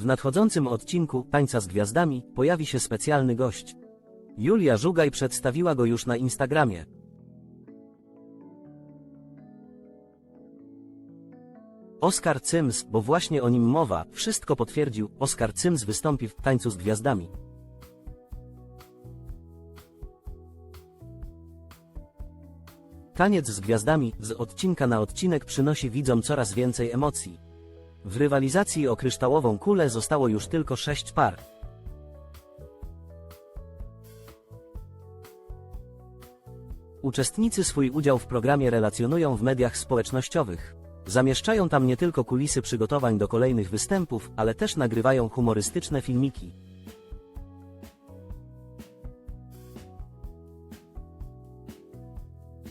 W nadchodzącym odcinku Tańca z Gwiazdami pojawi się specjalny gość. Julia Żugaj przedstawiła go już na Instagramie. Oskar Cyms, bo właśnie o nim mowa, wszystko potwierdził, Oskar Cyms wystąpi w Tańcu z Gwiazdami. Taniec z gwiazdami z odcinka na odcinek przynosi widzom coraz więcej emocji. W rywalizacji o kryształową kulę zostało już tylko sześć par. Uczestnicy swój udział w programie relacjonują w mediach społecznościowych. Zamieszczają tam nie tylko kulisy przygotowań do kolejnych występów, ale też nagrywają humorystyczne filmiki.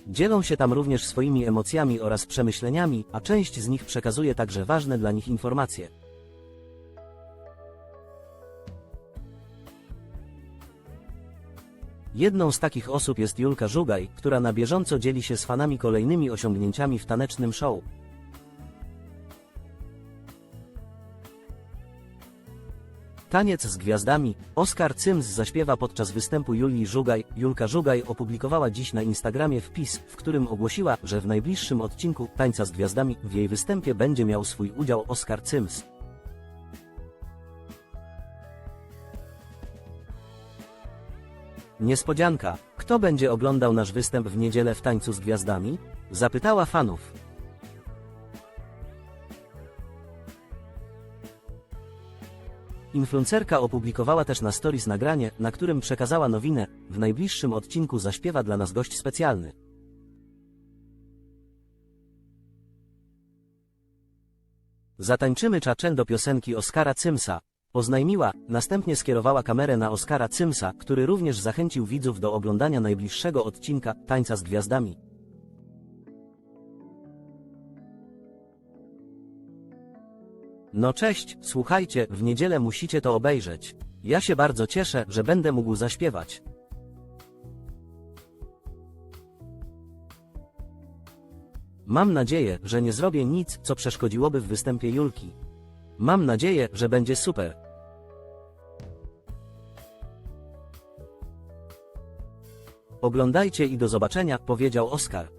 Dzielą się tam również swoimi emocjami oraz przemyśleniami, a część z nich przekazuje także ważne dla nich informacje. Jedną z takich osób jest Julka Żugaj, która na bieżąco dzieli się z fanami kolejnymi osiągnięciami w tanecznym show. Taniec z gwiazdami. Oskar Cyms zaśpiewa podczas występu Julii Żugaj. Julka Żugaj opublikowała dziś na Instagramie wpis, w którym ogłosiła, że w najbliższym odcinku Tańca z gwiazdami w jej występie będzie miał swój udział Oskar Cyms. Niespodzianka. Kto będzie oglądał nasz występ w niedzielę w Tańcu z Gwiazdami? Zapytała fanów. Influencerka opublikowała też na stories nagranie, na którym przekazała nowinę, w najbliższym odcinku zaśpiewa dla nas gość specjalny. Zatańczymy czaczel do piosenki Oskara Cymsa. Oznajmiła, następnie skierowała kamerę na Oskara Cymsa, który również zachęcił widzów do oglądania najbliższego odcinka Tańca z Gwiazdami. No cześć, słuchajcie, w niedzielę musicie to obejrzeć. Ja się bardzo cieszę, że będę mógł zaśpiewać. Mam nadzieję, że nie zrobię nic, co przeszkodziłoby w występie Julki. Mam nadzieję, że będzie super. Oglądajcie i do zobaczenia, powiedział Oskar.